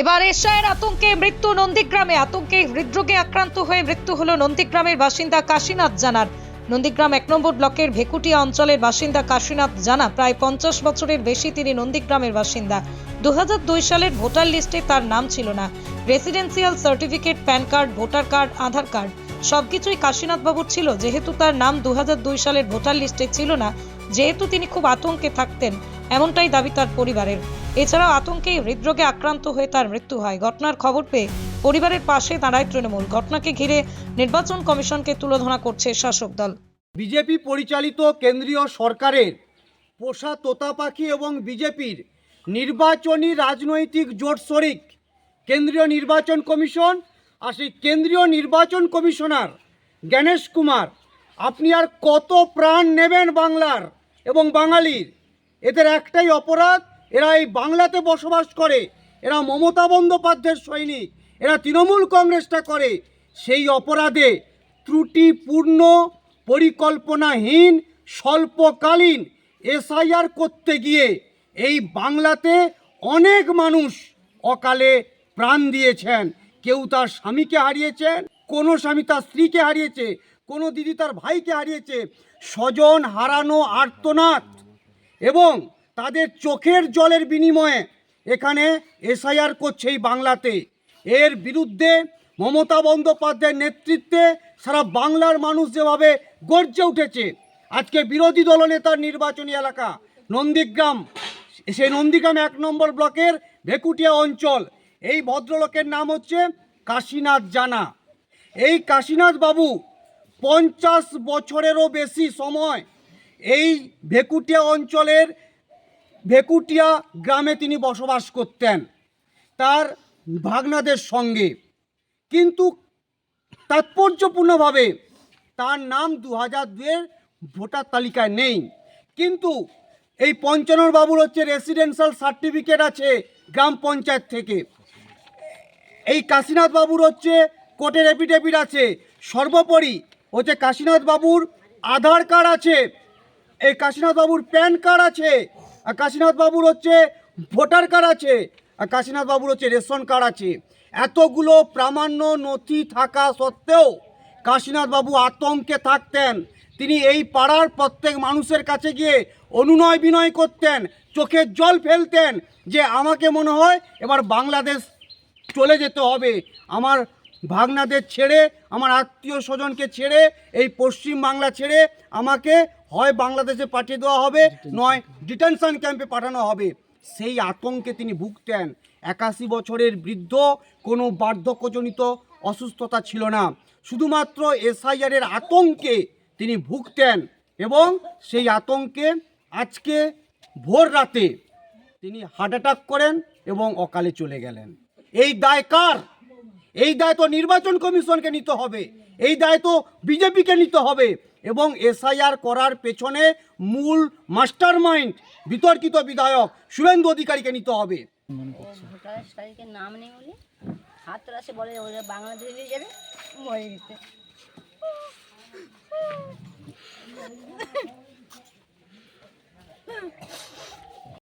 এবার এশায়ের আতঙ্কে মৃত্যু নন্দীগ্রামে। আতঙ্কে হৃদরোগে আক্রান্ত হয়ে মৃত্যু হলো নন্দীগ্রামের বাসিন্দা কাশীনাথ জানার। নন্দীগ্রাম এক নম্বর ব্লকের ভেকুটিয়া অঞ্চলের বাসিন্দা কাশীনাথ জানা, প্রায় পঞ্চাশ বছরের বেশি তিনি নন্দীগ্রামের বাসিন্দা। দু হাজার দুই সালের ভোটার লিস্টে তার নাম ছিল না। Residential certificate, pan card, voter card, Aadhaar card, সবকিছুই কাশীনাথ বাবুর ছিল। যেহেতু তার নাম দু হাজার দুই সালের ভোটার লিস্টে ছিল না, যেহেতু তিনি খুব আতঙ্কে থাকতেন এমনটাই দাবি তার পরিবারের। এছাড়াও আতঙ্কে হৃদরোগে আক্রান্ত হয়ে তার মৃত্যু হয়। ঘটনার খবর পেয়ে পরিবারের পাশে দাঁড়ায় তৃণমূল। ঘটনাকে ঘিরে নির্বাচন কমিশনকে তুলোধনা করছে শাসক দল। বিজেপি পরিচালিত কেন্দ্রীয় সরকারের পোষা তোতা পাখি এবং বিজেপির নির্বাচনী রাজনৈতিক জোট শরিক কেন্দ্রীয় নির্বাচন কমিশন আর সেই কেন্দ্রীয় নির্বাচন কমিশনার গণেশ কুমার, আপনি আর কত প্রাণ নেবেন বাংলার এবং বাঙালির? এদের একটাই অপরাধ, এরা এই বাংলাতে বসবাস করে, এরা মমতা বন্দ্যোপাধ্যায়ের সৈনিক, এরা তৃণমূল কংগ্রেসটা করে। সেই অপরাধে ত্রুটিপূর্ণ, পরিকল্পনাহীন, স্বল্পকালীন এসআইআর করতে গিয়ে এই বাংলাতে অনেক মানুষ অকালে প্রাণ দিয়েছেন। কেউ তার স্বামীকে হারিয়েছেন, কোনো স্বামী তার স্ত্রীকে হারিয়েছে, কোনো দিদি তার ভাইকে হারিয়েছে। স্বজন হারানো আর্তনাদ। এবং তাদের চোখের জলের বিনিময়ে এখানে এসআইআর করছে এই বাংলাতে। এর বিরুদ্ধে মমতা বন্দ্যোপাধ্যায়ের নেতৃত্বে সারা বাংলার মানুষ যেভাবে গর্জে উঠেছে। আজকে বিরোধী দলনেতার নির্বাচনী এলাকা, নন্দীগ্রাম, সেই নন্দীগ্রাম এক নম্বর ব্লকের ভেকুটিয়া অঞ্চল। এই ভদ্রলোকের নাম হচ্ছে কাশীনাথ জানা। এই কাশীনাথ বাবু পঞ্চাশ বছরেরও বেশি সময় এই ভেকুটিয়া অঞ্চলের ভেকুটিয়া গ্রামে তিনি বসবাস করতেন, তার ভাগনাদের সঙ্গে। কিন্তু তাৎপর্যপূর্ণভাবে তার নাম দু হাজার দুয়ের ভোটার তালিকায় নেই। কিন্তু এই পঞ্চানন বাবুর হচ্ছে রেসিডেন্সিয়াল সার্টিফিকেট আছে গ্রাম পঞ্চায়েত থেকে। এই কাশীনাথ বাবুর হচ্ছে কোর্টের এফিডেভিট আছে। সর্বোপরি হচ্ছে কাশীনাথ বাবুর আধার কার্ড আছে এই কাশীনাথ বাবুর প্যান কার্ড আছে, আর কাশীনাথ বাবুর হচ্ছে ভোটার কার্ড আছে, আর কাশীনাথ বাবুর হচ্ছে রেশন কার্ড আছে। এতগুলো প্রামাণ্য নথি থাকা সত্ত্বেও কাশীনাথ বাবু আতঙ্কে থাকতেন। তিনি এই পাড়ার প্রত্যেক মানুষের কাছে গিয়ে অনুনয় বিনয় করতেন চোখের জল ফেলতেন যে আমাকে মনে হয় এবার বাংলাদেশ চলে যেতে হবে। আমার ভাগনাদের ছেড়ে, আমার আত্মীয় স্বজনকে ছেড়ে, এই পশ্চিম বাংলা ছেড়ে আমাকে হয় বাংলাদেশে পাঠিয়ে দেওয়া হবে নয় ডিটেনশন ক্যাম্পে পাঠানো হবে। সেই আতঙ্কে তিনি ভুগতেন। একাশি বছরের বৃদ্ধ কোনো বার্ধক্যজনিত অসুস্থতা ছিল না। শুধুমাত্র এসআইআরের আতঙ্কে তিনি ভুগতেন এবং সেই আতঙ্কে আজকে ভোর রাতে তিনি হার্ট অ্যাটাক করেন এবং অকালে চলে গেলেন। এই দায় কার? এই দায় তো নির্বাচন কমিশনকে নিতে হবে। এই দায় তো বিজেপিকে নিতে হবে এবং এসআইআর করার পেছনে মূল মাস্টার মাইন্ড বিতর্কিত বিধায়ক শুভেন্দু অধিকারীকে নিতে হবে। নাম নেই হাত বলে